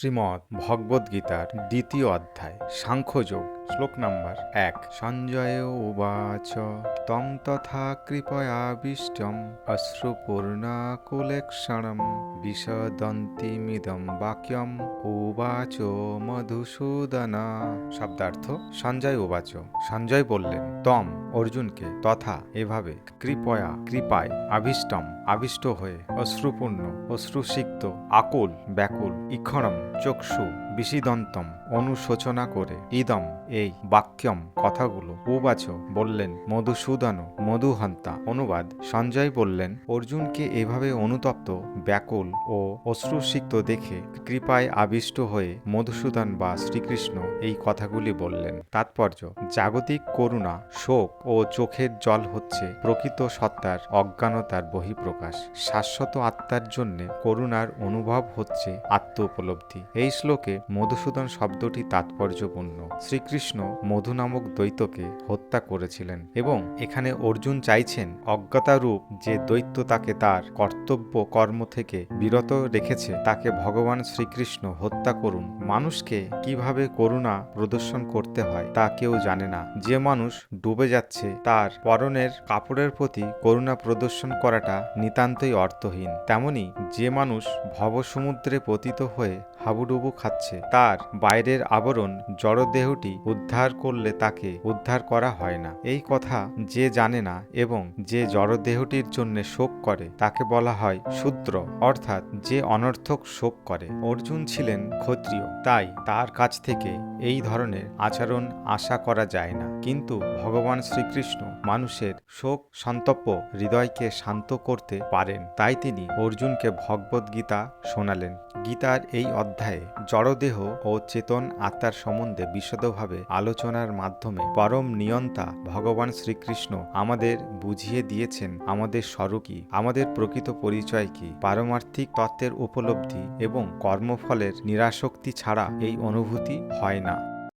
শ্রীমদ্ ভগবদ্গীতার দ্বিতীয় অধ্যায় সাংখ্যযোগ। শ্লোক নাম্বার এক। সঞ্জয় উবাচ তম তথা কৃপয়া কৃপয়াবিষ্টম অশ্রুপূর্ণাকুলেক্ষণম বিষদন্তিমিদম বাক্যম উবাচ মধুসূদন। শব্দার্থ সঞ্জয় উবাচ। সঞ্জয় বললেন তম অর্জুনকে তথা এভাবে কৃপয়া কৃপায় আবিষ্টম আবিষ্ট হয়ে অশ্রুপূর্ণ অশ্রুসিক্ত আকুল ব্যাকুল ইক্ষণম চক্ষু বিষিদন্তম অনুশোচনা করে। ইদম, এই বাক্যম কথাগুলো উবাচ বললেন, মধুসূদন, মধুহন্তা, অনুবাদ। সঞ্জয় বললেন, অর্জুনকে এভাবে অনুতপ্ত, ব্যাকুল ও অশ্রুসিক্ত দেখে কৃপায় আবিষ্ট হয়ে মধুসূদন বা শ্রীকৃষ্ণ এই কথাগুলি বললেন। তাৎপর্য, জাগতিক করুণা, শোক ও চোখের জল হচ্ছে প্রকৃত সত্তার অজ্ঞানতার বহিঃপ্রকাশ। শাশ্বত আত্মার জন্যে করুণার অনুভব হচ্ছে আত্ম উপলব্ধি এই শ্লোকে মধুসূদন শব্দটি তাৎপর্যপূর্ণ। শ্রীকৃষ্ণ মধু নামক দৈত্যকে হত্যা করেছিলেন এবং এখানে অর্জুন চাইছেন অজ্ঞতারূপ যে দৈত্য তাকে তার কর্তব্য কর্ম থেকে বিরত রেখেছে, তাকে ভগবান শ্রীকৃষ্ণ হত্যা করুন। মানুষকে কীভাবে করুণা প্রদর্শন করতে হয় তা কেউ জানে না। যে মানুষ ডুবে যাচ্ছে, তার পরনের কাপড়ের প্রতি করুণা প্রদর্শন করাটা নিতান্তই অর্থহীন। তেমনি যে মানুষ ভবসমুদ্রে পতিত হয়ে হাবুডুবু খাচ্ছে তার বাইরের আবরণ জড়দেহটি উদ্ধার করলে তাকে উদ্ধার করা হয় না। এই কথা যে জানে না এবং যে জড়দেহটির জন্য শোক করে, তাকে বলা হয় শূদ্র, অর্থাৎ যে অনর্থক শোক করে। অর্জুন ছিলেন ক্ষত্রিয়, তাই তার কাছ থেকে এই ধরনের আচরণ আশা করা যায় না। কিন্তু ভগবান শ্রীকৃষ্ণ মানুষের শোক সন্তপ্য হৃদয়কে শান্ত করতে পারেন। তাই তিনি অর্জুনকে ভগবদ্গীতা শোনালেন। গীতার এই অধ্যায়ে জড়দেহ ও চেতন আত্মার সম্বন্ধে বিশদভাবে আলোচনার মাধ্যমে পরম নিয়ন্তা ভগবান শ্রীকৃষ্ণ আমাদের বুঝিয়ে দিয়েছেন আমাদের স্বরূপ কি আমাদের প্রকৃত পরিচয় কি, পারমার্থিক তত্ত্বের উপলব্ধি এবং কর্মফলের নিরাসক্তি ছাড়া এই অনুভূতি হয় না।